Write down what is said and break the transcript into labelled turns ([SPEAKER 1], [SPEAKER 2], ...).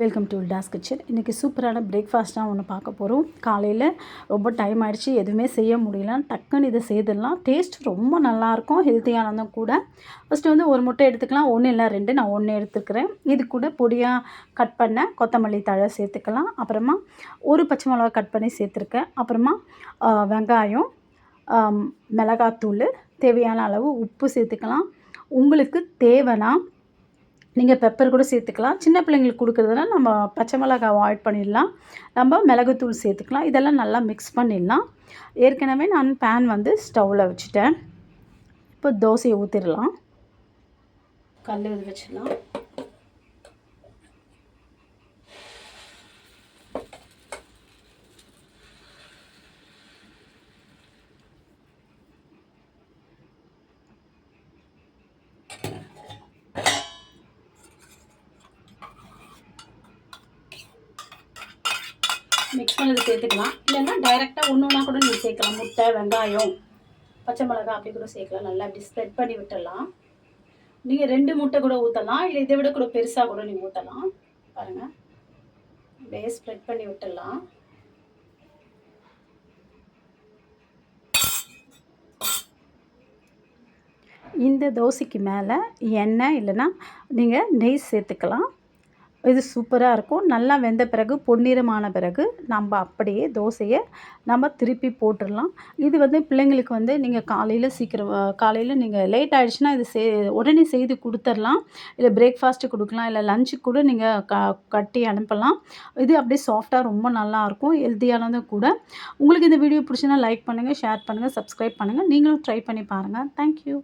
[SPEAKER 1] Welcome to toss kitchen இன்றைக்கி சூப்பரான பிரேக்ஃபாஸ்ட்டாக ஒன்று பார்க்க போகிறோம் காலையில் ரொம்ப டைம் ஆகிடுச்சு எதுவுமே செய்ய முடியல. டக்குன்னு இதை செய்திடலாம். டேஸ்ட் ரொம்ப நல்லாயிருக்கும் ஹெல்த்தியானதும் கூட. ஃபஸ்ட்டு வந்து ஒரு முட்டை எடுத்துக்கலாம். ஒன்று இல்லை ரெண்டு. நான் ஒன்று எடுத்துக்கிறேன். இது கூட பொடியாக கட் பண்ண கொத்தமல்லி தழை சேர்த்துக்கலாம். அப்புறமா ஒரு பச்சை மிளகா கட் பண்ணி சேர்த்துருக்கேன். அப்புறமா வெங்காயம் மிளகாத்தூள் தேவையான அளவு உப்பு சேர்த்துக்கலாம். உங்களுக்கு தேவைன்னா நீங்கள் பெப்பர் கூட சேர்த்துக்கலாம். சின்ன பிள்ளைங்களுக்கு கொடுக்குறதுனா நம்ம பச்சை மிளகாய் அவாய்ட் பண்ணிடலாம். நம்ம மிளகுத்தூள் சேர்த்துக்கலாம். இதெல்லாம் நல்லா மிக்ஸ் பண்ணிடலாம். ஏற்கனவே நான் பேன் வந்து ஸ்டவ்வில் வச்சுட்டேன். இப்போ தோசையை ஊற்றிடலாம் கல் வச்சிடலாம் மிக்ஸ் பண்ணது சேர்த்துக்கலாம். இல்லைன்னா டைரெக்டாக ஒன்று ஒன்றா கூட நீங்கள் சேர்க்கலாம். முட்டை வெங்காயம் பச்சை மிளகா அப்படி கூட சேர்க்கலாம். நல்லா அப்படி ஸ்ப்ரெட் பண்ணி விட்டுடலாம். நீங்கள் ரெண்டு முட்டை கூட ஊற்றலாம் இல்லை இதை விட கூட பெருசாக கூட நீங்கள் ஊற்றலாம் பாருங்கள் அப்படியே ஸ்ப்ரெட் பண்ணி விட்டுடலாம். இந்த தோசைக்கு மேலே எண்ணெய் இல்லைன்னா நீங்கள் நெய் சேர்த்துக்கலாம். இது சூப்பராக இருக்கும். நல்லா வெந்த பிறகு பொன்னிறமான பிறகு நம்ம அப்படியே தோசையை நம்ம திருப்பி போட்டுடலாம். இது வந்து பிள்ளைங்களுக்கு வந்து நீங்கள் காலையில் சீக்கிரம் காலையில் நீங்கள் லேட் ஆகிடுச்சுன்னா இது செய் உடனே செய்து கொடுத்துர்லாம் இல்லை பிரேக்ஃபாஸ்ட்டு கொடுக்கலாம் இல்லை லஞ்சுக்கு கூட நீங்கள் க கட்டி அனுப்பலாம். இது அப்படியே சாஃப்டாக ரொம்ப நல்லாயிருக்கும் ஹெல்த்தியானதும் கூட. உங்களுக்கு இந்த வீடியோ பிடிச்சுன்னா லைக் பண்ணுங்கள் ஷேர் பண்ணுங்கள் சப்ஸ்கிரைப் பண்ணுங்கள் நீங்களும் ட்ரை பண்ணி பாருங்கள் தேங்க்யூ